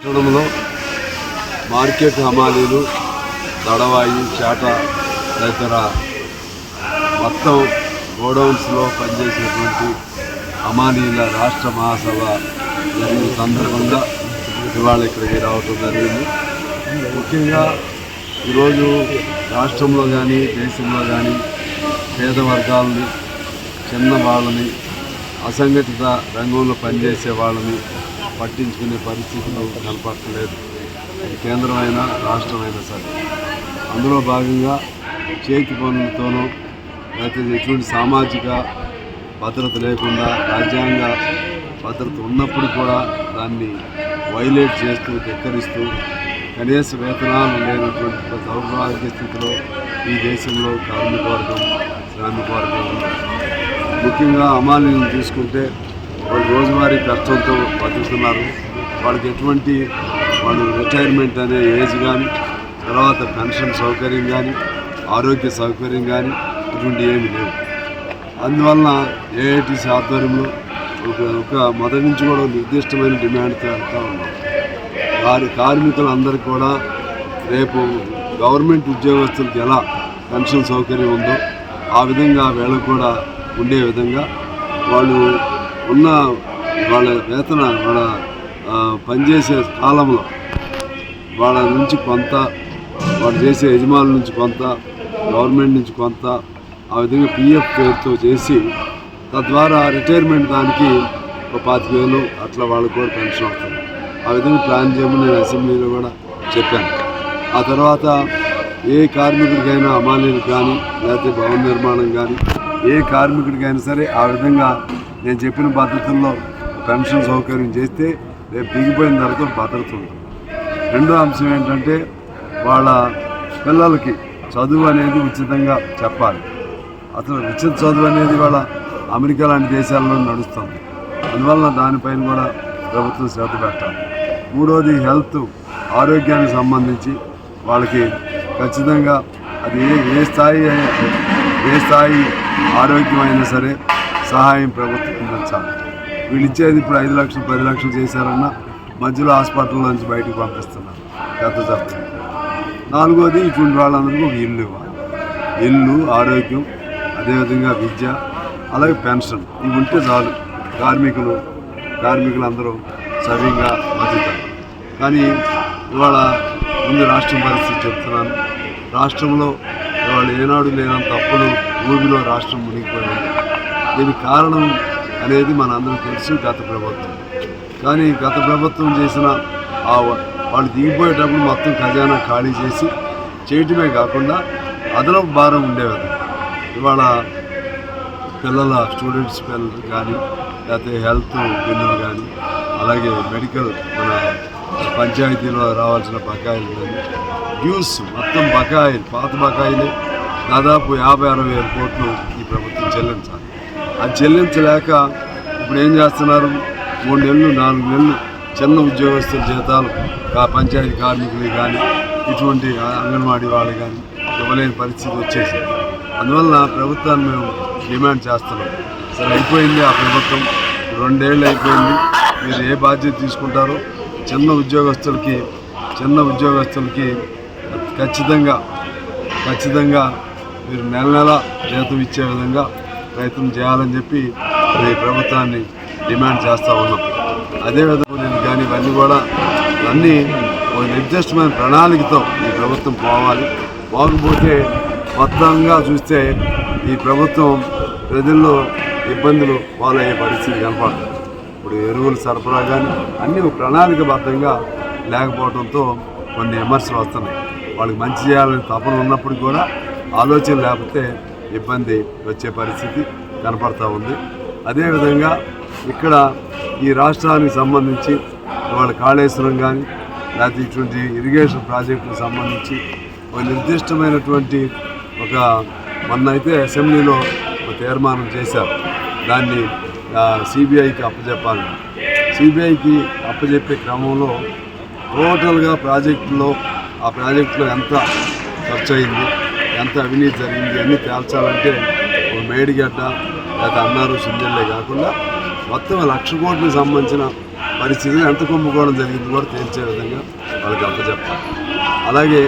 చూడంలో market హమాలీలు దడవాయి చేట తదితర మొత్తం గోడౌన్స్లో పనిచేసేటువంటి హమాలీల రాష్ట్ర మహాసభ జరిగిన సందర్భంగా ఇవాళ ఇక్కడికి రావటం జరిగింది. ముఖ్యంగా ఈరోజు రాష్ట్రంలో కానీ దేశంలో కానీ పేద వర్గాలని చిన్న వాళ్ళని అసంఘటిత రంగంలో పనిచేసే వాళ్ళని పట్టించుకునే పరిస్థితులు కనపడలేదు. కేంద్రం అయినా రాష్ట్రం అయినా సరే. అందులో భాగంగా చేతి పనులతోనూ లేకపోతే ఎటువంటి సామాజిక భద్రత లేకుండా రాజ్యాంగ భద్రత ఉన్నప్పుడు కూడా దాన్ని వైలేట్ చేస్తూ ధిక్కరిస్తూ కనీస వేతనాలు లేనటువంటి దౌర్భాగ్య స్థితిలో ఈ దేశంలో కార్మికవర్గం శ్రామిక వర్గం ముఖ్యంగా అమాలీలను తీసుకుంటే వాళ్ళు రోజువారీ కష్టంతో బతుకుతున్నారు. వాళ్ళకి ఎటువంటి వాళ్ళు రిటైర్మెంట్ అనే ఏజ్ కానీ తర్వాత పెన్షన్ సౌకర్యం కానీ ఆరోగ్య సౌకర్యం కానీ ఇటువంటి ఏమి లేవు. అందువలన ఏఐటీసీ ఆధ్వర్యంలో ఒక ఒక మొదటి నుంచి కూడా నిర్దిష్టమైన డిమాండ్ వెళ్తూ ఉన్నాం. వారి కార్మికులందరికీ కూడా రేపు గవర్నమెంట్ ఉద్యోగస్తులకు ఎలా పెన్షన్ సౌకర్యం ఉందో ఆ విధంగా వీళ్ళకు కూడా ఉండే విధంగా వాళ్ళు ఉన్న వాళ్ళ వేతన వాళ్ళ పనిచేసే కాలంలో వాళ్ళ నుంచి కొంత వాళ్ళు చేసే యజమానుల నుంచి కొంత గవర్నమెంట్ నుంచి కొంత ఆ విధంగా పిఎఫ్ పేరుతో చేసి తద్వారా రిటైర్మెంట్ దానికి ఒక పాతిక వేలు అట్లా వాళ్ళకు కూడా పెన్షన్ అవుతుంది ఆ విధంగా ప్లాన్ చేయమని నేను అసెంబ్లీలో కూడా చెప్పాను. ఆ తర్వాత ఏ కార్మికుడికైనా అమాలీలకు కానీ లేకపోతే భవన నిర్మాణం కానీ ఏ కార్మికుడికైనా సరే ఆ విధంగా నేను చెప్పిన పద్ధతుల్లో పెన్షన్ సౌకర్యం చేస్తే రేపు దిగిపోయిన తర్వాత భద్రత ఉంటుంది. రెండో అంశం ఏంటంటే వాళ్ళ పిల్లలకి చదువు అనేది ఉచితంగా చెప్పాలి. అసలు ఉచిత చదువు అనేది వాళ్ళ అమెరికా లాంటి దేశాల్లో నడుస్తుంది. అందువలన దానిపైన కూడా ప్రభుత్వం శ్రద్ధ పెట్టాలి. మూడోది హెల్త్ ఆరోగ్యానికి సంబంధించి వాళ్ళకి ఖచ్చితంగా అది ఏ ఏ స్థాయి ఏ స్థాయి ఆరోగ్యమైనా సరే సహాయం ప్రభుత్వం అందించాలి వీళ్ళు ఇచ్చేది ఇప్పుడు ఐదు లక్షలు పది లక్షలు చేశారన్న మధ్యలో హాస్పిటల్ నుంచి బయటకు పంపిస్తున్నారు. పెద్ద జబ్బు. నాలుగోది ఇటువంటి వాళ్ళందరికీ ఒక ఇల్లు ఇవ్వాలి. ఇల్లు ఆరోగ్యం అదేవిధంగా విద్య అలాగే పెన్షన్. ఇవి ఉంటే చాలు. కార్మికులు కార్మికులందరూ సవ్యంగా బతుకుతారు. కానీ ఇవాళ ముందు రాష్ట్రం పరిస్థితి చెప్తున్నాను. రాష్ట్రంలో ఇవాళ ఏనాడు లేనంత అప్పులు భూమిలో రాష్ట్రం మునిగిపోయింది. దీనికి కారణం అనేది మనందరికీ తెలుసు గత ప్రభుత్వం. కానీ గత ప్రభుత్వం చేసిన ఆ వాళ్ళు దిగిపోయేటప్పుడు మొత్తం ఖజానా ఖాళీ చేసి చేయటమే కాకుండా అదనపు భారం ఉండేవారు ఇవాళ పిల్లల స్టూడెంట్స్ పిల్లలు కానీ లేకపోతే హెల్త్ బిల్లులు కానీ అలాగే మెడికల్ మన పంచాయతీలో రావాల్సిన బకాయిలు కానీ డ్యూస్ మొత్తం బకాయిలు పాత బకాయిలే దాదాపు యాభై అరవై వేల కోట్లు ఈ ప్రభుత్వం చెల్లించాలి. అది చెల్లించలేక ఇప్పుడు ఏం చేస్తున్నారు? మూడు నెలలు నాలుగు నెలలు చిన్న ఉద్యోగస్తుల జీతాలు పంచాయతీ కార్మికులు కానీ ఇటువంటి అంగన్వాడీ వాళ్ళు కానీ ఇవ్వలేని పరిస్థితి వచ్చేసింది. అందువల్ల ప్రభుత్వాన్ని మేము డిమాండ్ చేస్తున్నాం. సరే అయిపోయింది ఆ ప్రభుత్వం. రెండేళ్ళు అయిపోయింది. మీరు ఏ బాధ్యత తీసుకుంటారో చిన్న ఉద్యోగస్తులకి చిన్న ఉద్యోగస్తులకి ఖచ్చితంగా ఖచ్చితంగా మీరు నెల నెల జీతం ఇచ్చే విధంగా ప్రయత్నం చేయాలని చెప్పి ఈ ప్రభుత్వాన్ని డిమాండ్ చేస్తూ ఉన్నాం. అదేవిధంగా నేను కానీ ఇవన్నీ కూడా అన్నీ ఒక నిర్దిష్టమైన ప్రణాళికతో ఈ ప్రభుత్వం పోవాలి. పోకపోతే మొత్తంగా చూస్తే ఈ ప్రభుత్వం ప్రజల్లో ఇబ్బందులు పాలయ్యే పరిస్థితి కనపడుతుంది ఇప్పుడు ఎరువులు సరఫరా కానీ అన్నీ ఒక ప్రణాళికబద్ధంగా లేకపోవడంతో కొన్ని విమర్శలు వస్తున్నాయి. వాళ్ళకి మంచి చేయాలని తపన ఉన్నప్పుడు కూడా ఆలోచన లేకపోతే ఇబ్బంది వచ్చే పరిస్థితి కనపడతా ఉంది. అదేవిధంగా ఇక్కడ ఈ రాష్ట్రానికి సంబంధించి ఇవాళ కాళేశ్వరం కానీ లేకపోతే ఇటువంటి ఇరిగేషన్ ప్రాజెక్టులకు సంబంధించి ఒక నిర్దిష్టమైనటువంటి ఒక మొన్నైతే అయితే అసెంబ్లీలో ఒక తీర్మానం చేశారు. దాన్ని సిబిఐకి అప్పచెప్పాలి సిబిఐకి అప్పచెప్పే క్రమంలో టోటల్గా ప్రాజెక్టులో ఆ ప్రాజెక్టులో ఎంత ఖర్చు అయింది ఎంత అవినీతి జరిగింది. అన్నీ తేల్చాలంటే ఒక మేడిగడ్డ లేదా అన్నారు సింజల్లే కాకుండా మొత్తం లక్ష కోట్లకు సంబంధించిన పరిస్థితి ఎంత కుంభకోణం జరిగింది కూడా తేల్చే విధంగా వాళ్ళకి అప్పచెప్పాలి. అలాగే